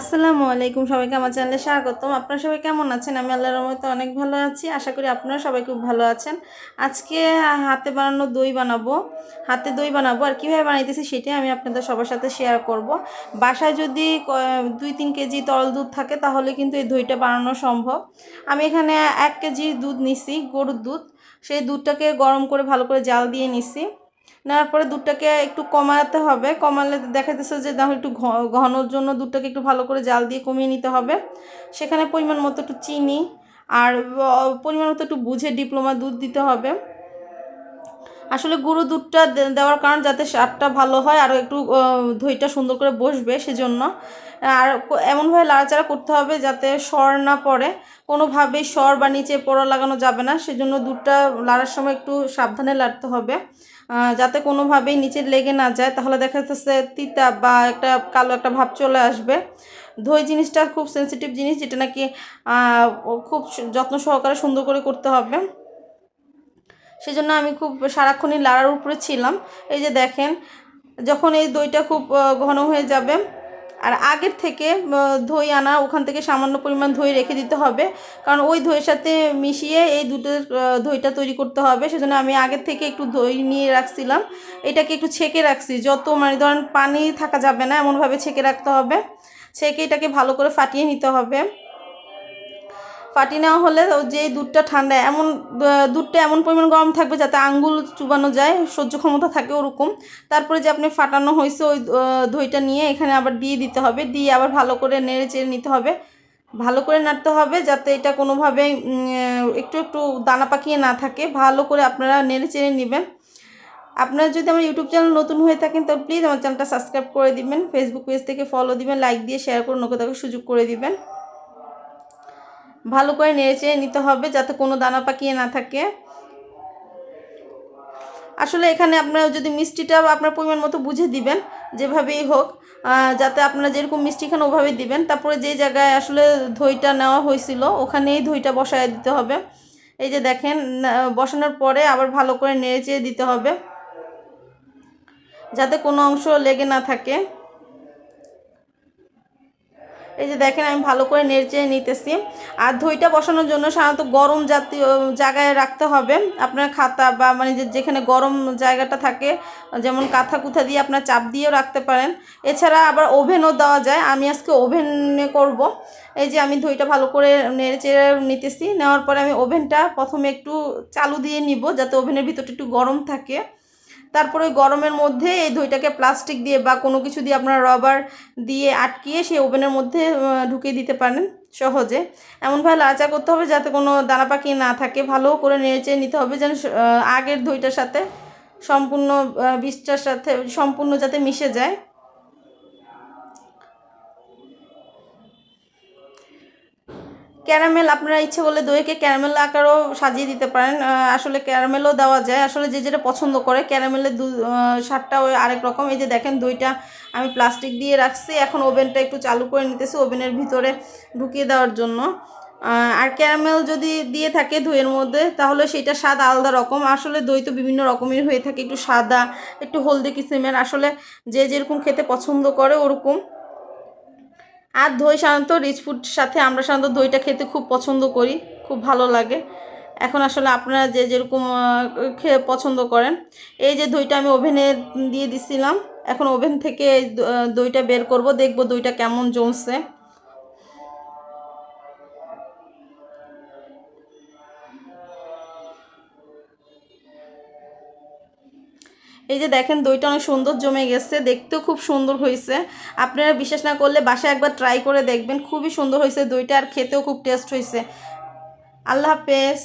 আসসালামু আলাইকুম সবাইকে আমার চ্যানেলে স্বাগতম। আপনারা সবাই কেমন আছেন? আমি আল্লাহর রহমতে অনেক ভালো আছি। আশা করি আপনারা সবাই খুব ভালো আছেন। আজকে হাতে বানানো দই বানাবো। হাতে দই বানাবো আর কীভাবে বানাইতেছি সেটাই আমি আপনাদের সবার সাথে শেয়ার করব। বাসায় যদি দুই, তিন কেজি তরল দুধ থাকে তাহলে কিন্তু এই দইটা বানানো সম্ভব। আমি এখানে এক কেজি দুধ নিছি, গরুর দুধ। সেই দুধটাকে গরম করে ভালো করে জাল দিয়ে নিছি। নেওয়ার পরে দুধটাকে একটু কমাতে হবে। কমালে দেখা যাচ্ছে যে তাহলে একটু ঘনর জন্য দুধটাকে একটু ভালো করে জাল দিয়ে কমিয়ে নিতে হবে। সেখানে পরিমাণ মতো একটু চিনি আর পরিমাণ মতো একটু বুঝে ডিপ্লোমা দুধ দিতে হবে। আসলে গুঁড়ো দুধটা দেওয়ার কারণ যাতে স্বাদটা ভালো হয় আর একটু দইটা সুন্দর করে বসবে সেজন্য। আর এমনভাবে লাড়াচাড়া করতে হবে যাতে সর না পড়ে। কোনোভাবেই সর বা নিচে পড়া লাগানো যাবে না। সেজন্য দুধটা লাড়ার সময় একটু সাবধানে লাড়তে হবে। যাতে কোনোভাবেই নিচে লেগে না যায়, তাহলে দেখা যাচ্ছে তিতা বা একটা কালো একটা ভাব চলে আসবে। দই জিনিসটা খুব সেন্সিটিভ জিনিস, যেটা নাকি খুব যত্ন সহকারে সুন্দর করে করতে হবে। সেই জন্য আমি খুব সারাক্ষণই লাড়ার উপরে ছিলাম। এই যে দেখেন, যখন এই দইটা খুব ঘন হয়ে যাবে আর আগের থেকে ধই আনা, ওখান থেকে সামান্য পরিমাণ ধই রেখে দিতে হবে। কারণ ওই ধইয়ের সাথে মিশিয়ে এই দুটো ধইটা তৈরি করতে হবে। সেজন্য আমি আগের থেকে একটু দই নিয়ে রাখছিলাম। এটাকে একটু ছেঁকে রাখছি। যত মানে ধরেন পানি থাকা যাবে না, এমনভাবে ছেঁকে রাখতে হবে। ছেঁকে এটাকে ভালো করে ফাটিয়ে নিতে হবে। ফাটি নেওয়া হলে ও যে দুধটা ঠান্ডা এমন দুধটা এমন পরিমাণ গরম থাকবে যাতে আঙ্গুল চুবানো যায়, সহ্য ক্ষমতা থাকে ওরকম। তারপরে যে আপনি ফাটানো হয়েছে ওই দইটা নিয়ে এখানে আবার দিয়ে দিতে হবে। দিয়ে আবার ভালো করে নেড়ে চেড়ে নিতে হবে। ভালো করে নাড়তে হবে যাতে এটা কোনোভাবে একটু একটু দানা পাকিয়ে না থাকে। ভালো করে আপনারা নেড়ে চেড়ে নেবেন। আপনারা যদি আমার ইউটিউব চ্যানেল নতুন হয়ে থাকেন তো প্লিজ আমার চ্যানেলটা সাবস্ক্রাইব করে দিবেন। ফেসবুক পেজ থেকে ফলো দিবেন লাইক দিয়ে শেয়ার করে নৌকাতাকে সুযোগ করে দিবেন। ভালো করে নেড়ে চেড়ে নিতে হবে যাতে কোনো দানা পাকিয়ে না থাকে। আসলে এখানে আপনারা যদি মিষ্টিটা আপনার পরিমাণ মতো বুঝে দিবেন, যেভাবেই হোক যাতে আপনারা যেরকম মিষ্টি খান ওভাবে দিবেন। তারপরে যে জায়গায় আসলে দইটা নেওয়া হয়েছিল, ওখানেই দইটা বসায় দিতে হবে। এই যে দেখেন বসানোর পরে আবার ভালো করে নেড়ে দিতে হবে, যাতে কোনো অংশ লেগে না থাকে। এই যে দেখেন, আমি ভালো করে নেড়ে নিতেছি। আর দইটা বসানোর জন্য সাধারণত গরম জাতীয় জায়গায় রাখতে হবে। আপনার খাতা বা মানে যে, যেখানে গরম জায়গাটা থাকে, যেমন কাঁথা কুথা দিয়ে আপনার চাপ দিয়েও রাখতে পারেন। এছাড়া আবার ওভেনও দেওয়া যায়। আমি আজকে ওভেনে করব। এই যে আমি দইটা ভালো করে নেড়ে চেড়ে নিতেছি। নেওয়ার পরে আমি ওভেনটা প্রথমে একটু চালু দিয়ে নিব, যাতে ওভেনের ভিতরটা একটু গরম থাকে। তারপরে ওই গরমের মধ্যে এই দইটাকে প্লাস্টিক দিয়ে বা কোনো কিছু দিয়ে আপনারা রবার দিয়ে আটকিয়ে সেই ওভেনের মধ্যে ঢুকিয়ে দিতে পারেন সহজে। এমনভাবে লাচা করতে হবে যাতে কোনো দানা পাখি না থাকে। ভালো করে নেড়েচেড়ে নিতে হবে যেন আগের দইটার সাথে সম্পূর্ণ বিষটার সাথে সম্পূর্ণ যাতে মিশে যায়। ক্যারামেল, আপনারা ইচ্ছে করলে দইকে ক্যারামেল আকারও সাজিয়ে দিতে পারেন। আসলে ক্যারামেলও দেওয়া যায়। আসলে যে যেটা পছন্দ করে, ক্যারামেলের দু স্বাদটা ওই আরেক রকম। এই যে দেখেন, দইটা আমি প্লাস্টিক দিয়ে রাখছি। এখন ওভেনটা একটু চালু করে নিতেছি ওভেনের ভিতরে ঢুকিয়ে দেওয়ার জন্য। আর ক্যারামেল যদি দিয়ে থাকে দইয়ের মধ্যে, তাহলে সেটা স্বাদ আলাদা রকম। আসলে দই তো বিভিন্ন রকমের হয়ে থাকে। একটু সাদা, একটু হলদে কিসিমের। আসলে যে যেরকম খেতে পছন্দ করে, ওরকম। আর দই সাধারণত রিচ ফুড সাথে আমরা সাধারণত দইটা খেতে খুব পছন্দ করি, খুব ভালো লাগে। এখন আসলে আপনারা যে যেরকম খেয়ে পছন্দ করেন, এই যে দইটা আমি ওভেনে দিয়ে দিছিলাম, এখন ওভেন থেকে দইটা বের করব, দেখব দইটা কেমন জমছে। এই যে দেখেন দইটা অনেক সুন্দর জমে গেছে, দেখতেও খুব সুন্দর হয়েছে। আপনারা বিশ্বাস না করলে বাসায় একবার ট্রাই করে দেখবেন, খুবই সুন্দর হয়েছে দইটা আর খেতেও খুব টেস্ট হয়েছে। আল্লাহ হাফেজ।